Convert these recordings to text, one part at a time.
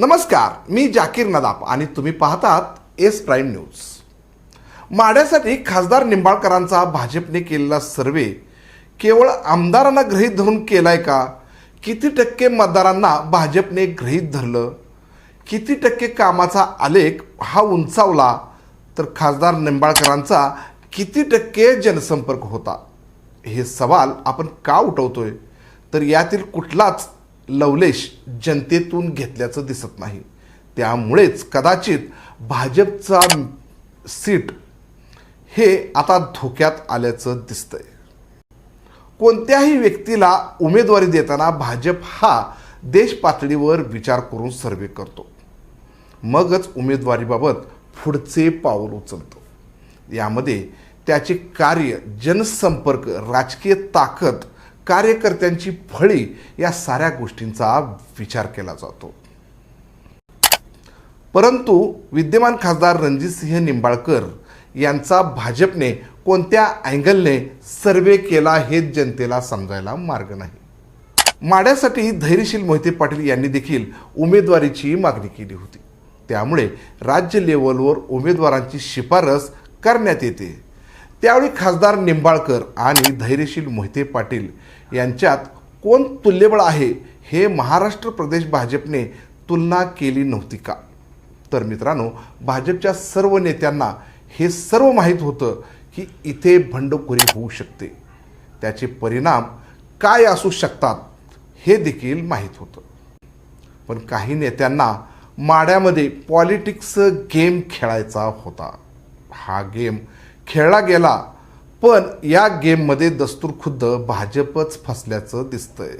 नमस्कार मी जाकीर नदाप आणि तुम्ही पाहतात एस प्राईम न्यूज. माड्यासाठी खासदार निंबाळकरांचा भाजपने केलेला सर्वे केवळ आमदारांना गृहीत धरून केलाय का? किती टक्के मतदारांना भाजपने गृहीत धरलं? किती टक्के कामाचा आलेख हा उंचावला? तर खासदार निंबाळकरांचा किती टक्के जनसंपर्क होता? हे सवाल आपण का उठवतोय? तर यातील कुठलाच लवलेश जनतेतून घेतल्याचं दिसत नाही. त्यामुळेच कदाचित भाजपचा सीट हे आता धोक्यात आल्याचं दिसतंय. कोणत्याही व्यक्तीला उमेदवारी देताना भाजप हा देश पातळीवर विचार करून सर्वे करतो. मगच उमेदवारीबाबत पुढचे पाऊल उचलतो. यामध्ये त्याचे कार्य जनसंपर्क राजकीय ताकद कार्यकर्त्यांची फळी या साऱ्या गोष्टींचा विचार केला जातो. परंतु विद्यमान खासदार रणजितसिंह निंबाळकर यांचा भाजपने कोणत्या अँगलने सर्वे केला हे जनतेला समजायला मार्ग नाही. माड्यासाठी धैर्यशील मोहिते पाटील यांनी देखील उमेदवारीची मागणी केली होती. त्यामुळे राज्य लेवलवर उमेदवारांची शिफारस करण्यात येते. त्यावेळी खासदार निंबाळकर आणि धैर्यशील मोहिते पाटील यांच्यात कोण तुल्यबळ आहे हे महाराष्ट्र प्रदेश भाजपने तुलना केली नव्हती का? तर मित्रांनो भाजपच्या सर्व नेत्यांना हे सर्व माहीत होतं की इथे भंडखोरी होऊ शकते. त्याचे परिणाम काय असू शकतात हे देखील माहीत होतं. पण काही नेत्यांना माड्यामध्ये पॉलिटिक्स गेम खेळायचा होता. हा गेम खेळला गेला पण या गेममध्ये दस्तूर खुद्द भाजपच फसल्याचं दिसतंय.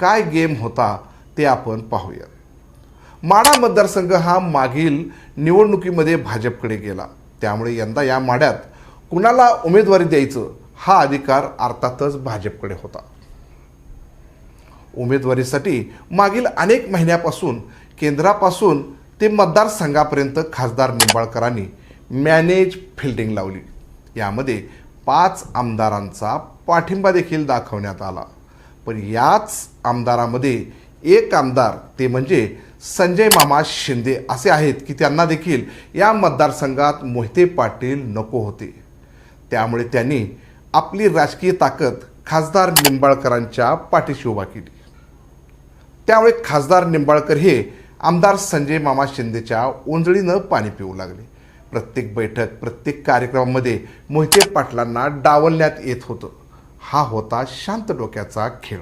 काय गेम होता ते आपण पाहूया. माडा मतदारसंघ हा मागील निवडणुकीमध्ये भाजपकडे गेला. त्यामुळे यंदा या माड्यात कुणाला उमेदवारी द्यायचं हा अधिकार अर्थातच भाजपकडे होता. उमेदवारीसाठी मागील अनेक महिन्यापासून केंद्रापासून ते मतदारसंघापर्यंत खासदार निंबाळकरांनी मॅनेज फिल्डिंग लावली. यामध्ये पाच आमदारांचा पाठिंबा देखील दाखवण्यात आला. पण याच आमदारामध्ये एक आमदार ते म्हणजे संजय मामा शिंदे असे आहेत की त्यांना देखील या मतदारसंघात मोहिते पाटील नको होते. त्यामुळे त्यांनी आपली राजकीय ताकद खासदार निंबाळकरांच्या पाठीशी उभा केली. त्यामुळे खासदार निंबाळकर हे आमदार संजय मामा शिंदेच्या ओंजळीनं पाणी पिऊ लागले. प्रत्येक बैठक प्रत्येक कार्यक्रमामध्ये मोहिते पाटलांना डावलण्यात येत होतं. हा होता शांत डोक्याचा खेळ.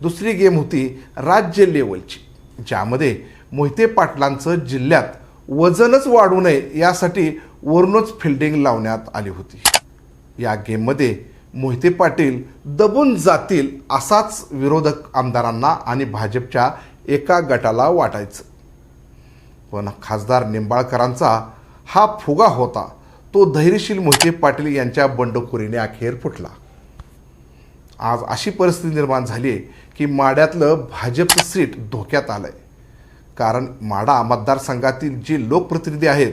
दुसरी गेम होती राज्य लेवलची ज्यामध्ये मोहिते पाटलांचं जिल्ह्यात वजनच वाढू नये यासाठी वरूनच फिल्डिंग लावण्यात आली होती. या गेममध्ये मोहिते पाटील दबून जातील असाच विरोधक आमदारांना आणि भाजपच्या एका गटाला वाटायचं. पण खासदार निंबाळकरांचा हा फुगा होता तो धैर्यशील मोहिते पाटील यांच्या बंडखोरीने अखेर फुटला. आज अशी परिस्थिती निर्माण झाली आहे की माड्यातलं भाजपचं सीट धोक्यात आलं आहे कारण माडा मतदारसंघातील जे लोकप्रतिनिधी आहेत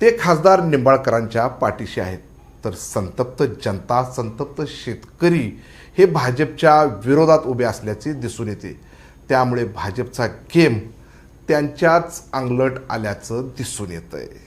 ते खासदार निंबाळकरांच्या पाठीशी आहेत. तर संतप्त जनता संतप्त शेतकरी हे भाजपच्या विरोधात उभे असल्याचे दिसून येते. त्यामुळे भाजपचा गेम त्यांच्याच अंगलट आल्याचं दिसून येतं आहे